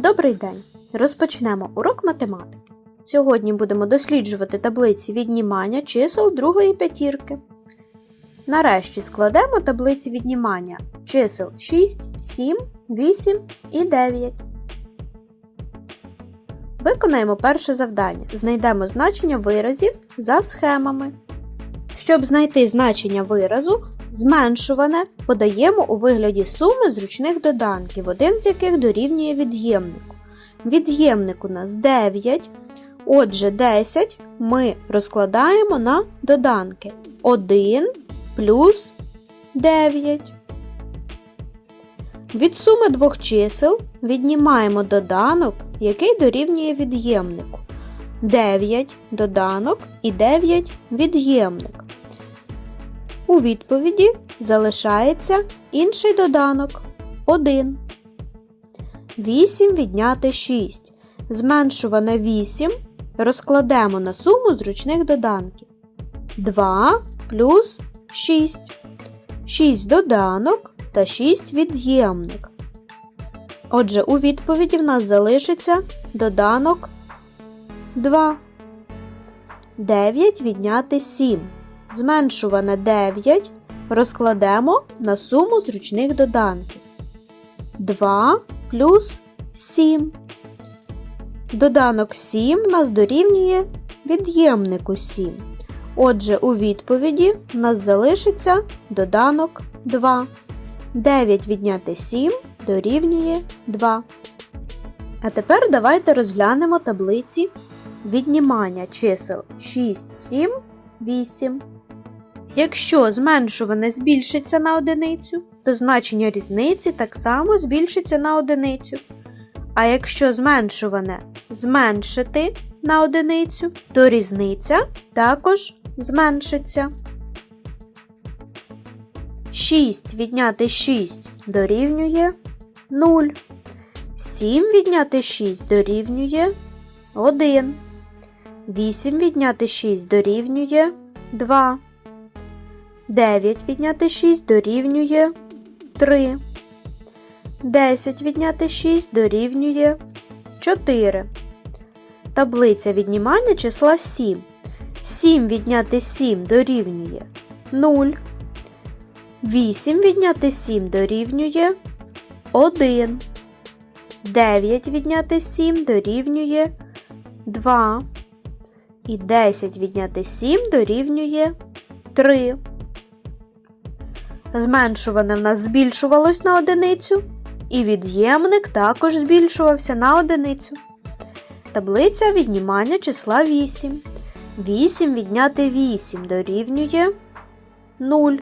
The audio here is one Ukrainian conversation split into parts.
Добрий день! Розпочнемо урок математики. Сьогодні будемо досліджувати таблиці віднімання чисел другої п'ятірки. Нарешті складемо таблиці віднімання чисел 6, 7, 8 і 9. Виконаємо перше завдання. Знайдемо значення виразів за схемами. Щоб знайти значення виразу, зменшуване подаємо у вигляді суми зручних доданків, один з яких дорівнює від'ємнику. Від'ємник у нас 9, отже 10 ми розкладаємо на доданки 1 плюс 9. Від суми двох чисел віднімаємо доданок, який дорівнює від'ємнику. 9 доданок і 9 від'ємник. У відповіді залишається інший доданок 1. 8 відняти 6. Зменшуване 8 розкладемо на суму зручних доданків. 2 плюс 6. 6 доданок та 6 від'ємник. Отже, у відповіді в нас залишиться доданок 2. 9 відняти 7. Зменшуване 9 розкладемо на суму зручних доданків. 2 плюс 7. Доданок 7 нас дорівнює від'ємнику 7. Отже, у відповіді в нас залишиться доданок 2. 9 відняти 7 дорівнює 2. А тепер давайте розглянемо таблиці віднімання чисел 6, 7, 8. Якщо зменшуване збільшиться на одиницю, то значення різниці так само збільшиться на одиницю. А якщо зменшуване зменшити на одиницю, то різниця також зменшиться. 6 відняти 6 дорівнює 0. 7 відняти 6 дорівнює 1. 8 відняти 6 дорівнює 2. 9 відняти 6 дорівнює 3. 10 відняти 6 дорівнює 4. Таблиця віднімання числа 7. 7 відняти 7 дорівнює 0. 8 відняти 7 дорівнює 1. 9 відняти 7 дорівнює 2. І 10 відняти 7 дорівнює 3. Зменшуване в нас збільшувалось на одиницю, і від'ємник також збільшувався на одиницю. Таблиця віднімання числа 8. 8 відняти 8 дорівнює 0.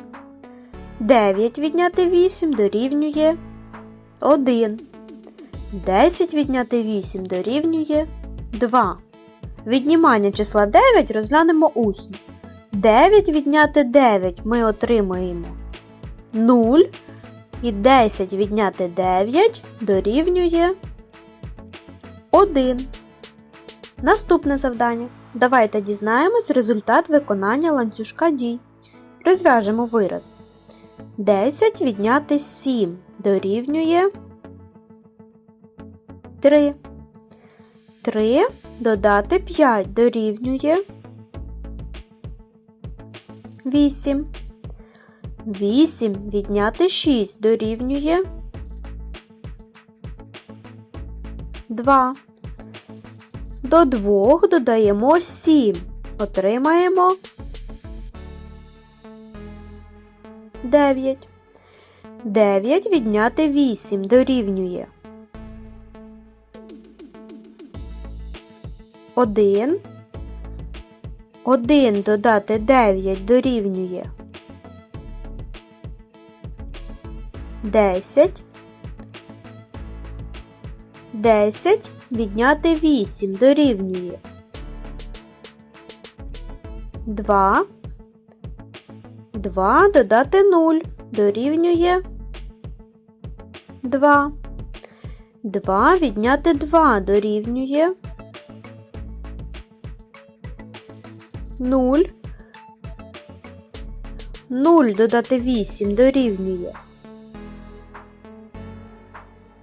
9 відняти 8 дорівнює 1. 10 відняти 8 дорівнює 2. Віднімання числа 9 розглянемо усно. 9 відняти 9 ми отримаємо 0. І 10 відняти 9 дорівнює 1. Наступне завдання. Давайте дізнаємось результат виконання ланцюжка дій. Розв'яжемо вираз. 10 відняти 7 дорівнює 3. 3 додати 5 дорівнює 8. 8 відняти 6 дорівнює 2. До 2 додаємо 7. Отримаємо 9. 9 відняти 8 дорівнює 1. 1 додати 9 дорівнює 10. 10 відняти 8 дорівнює 2. 2 додати 0 дорівнює 2. 2 відняти 2 дорівнює 0. 0 додати 8 дорівнює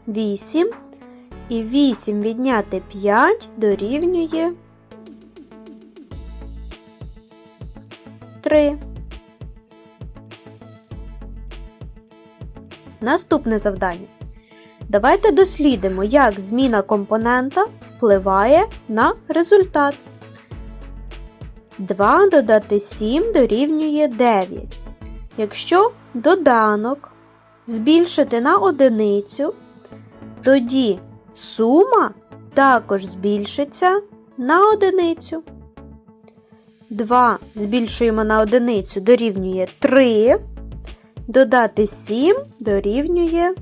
8 І 8 відняти 5 дорівнює 3. Наступне завдання. Давайте дослідимо, як зміна компонента впливає на результат. 2 додати 7 дорівнює 9. Якщо доданок збільшити на одиницю, тоді сума також збільшиться на одиницю. 2 збільшуємо на одиницю дорівнює 3. Додати 7 дорівнює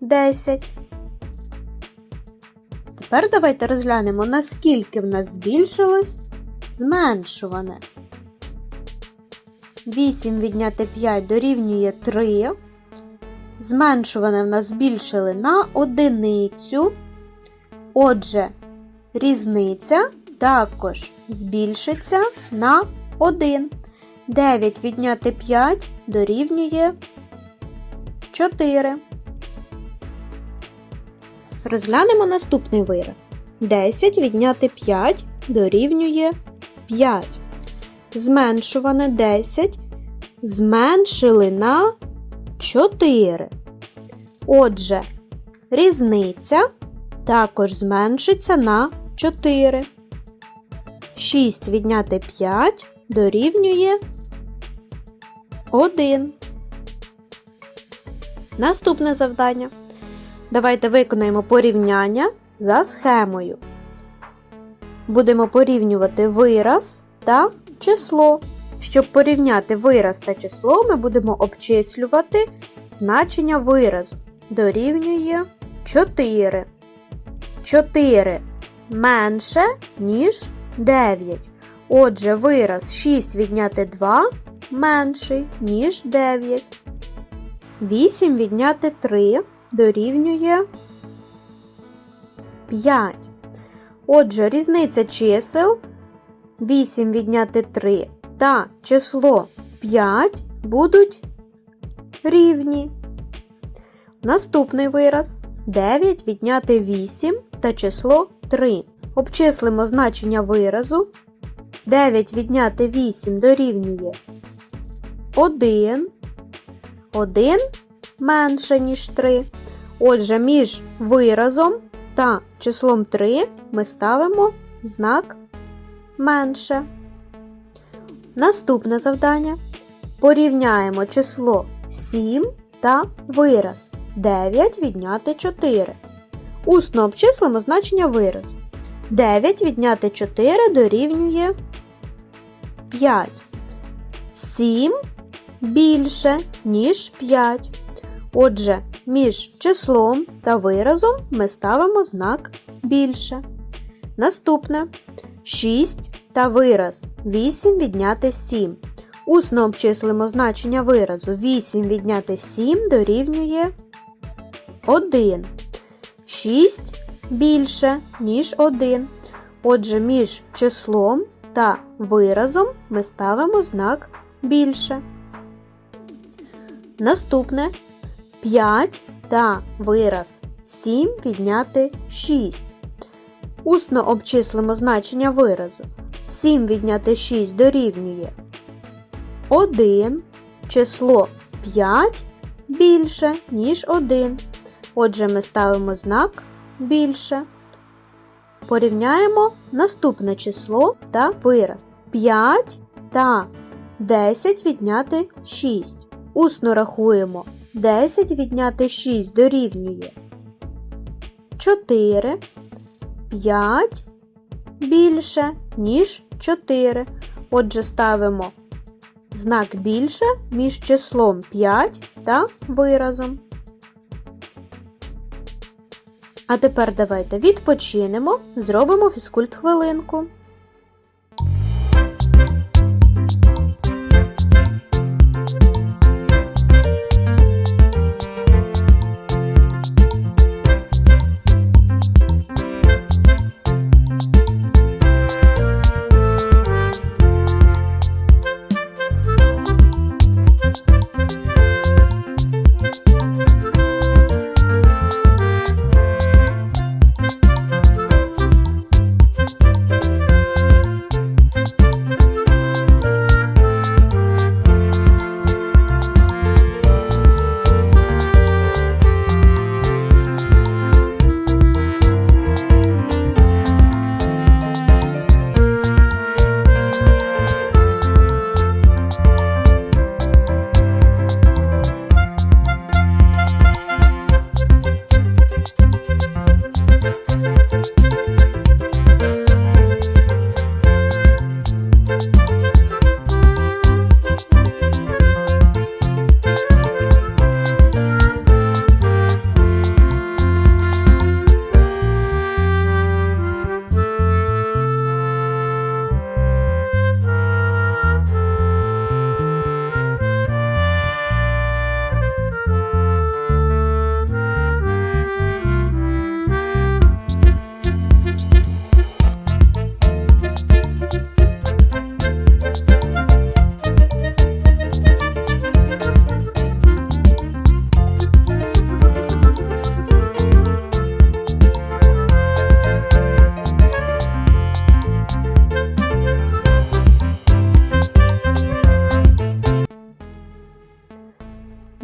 10. Тепер давайте розглянемо, наскільки в нас збільшилось зменшуване. 8 відняти 5 дорівнює 3. Зменшуване в нас збільшили на одиницю. Отже, різниця також збільшиться на 1. 9 відняти 5 дорівнює 4. Розглянемо наступний вираз. 10 відняти 5 дорівнює 5. Зменшуване 10 зменшили на 4. Отже, різниця також зменшиться на 4. 6 відняти 5 дорівнює 1. Наступне завдання. Давайте виконаємо порівняння за схемою. Будемо порівнювати вираз та число. Щоб порівняти вираз та число, ми будемо обчислювати значення виразу. Дорівнює 4. 4 менше, ніж 9. Отже, вираз 6 відняти 2 менший, ніж 9. 8 відняти 3 дорівнює 5. Отже, різниця чисел 8 відняти 3 та число 5 будуть рівні. Наступний вираз 9 відняти 8 та число 3. Обчислимо значення виразу. 9 відняти 8 дорівнює 1. 1 менше, ніж 3. Отже, між виразом та числом 3 ми ставимо знак менше. Наступне завдання. Порівняємо число 7 та вираз 9 відняти 4. Усно обчислимо значення виразу. 9 відняти 4 дорівнює 5. 7 більше, ніж 5. Отже, між числом та виразом ми ставимо знак більше. Наступне 6 та вираз 8 відняти 7. Усно обчислимо значення виразу 8 відняти 7 дорівнює 1. 6 більше, ніж 1. Отже, між числом та виразом ми ставимо знак більше. Наступне 5 та вираз 7 відняти 6. Усно обчислимо значення виразу. 7 відняти 6 дорівнює 1. Число 5 більше, ніж 1. Отже, ми ставимо знак більше. Порівняємо наступне число та вираз. 5 та 10 відняти 6. Усно рахуємо 10 відняти 6 дорівнює 4, 5 більше, ніж 4. Отже, ставимо знак більше між числом 5 та виразом. А тепер давайте відпочинемо, зробимо фізкульт хвилинку.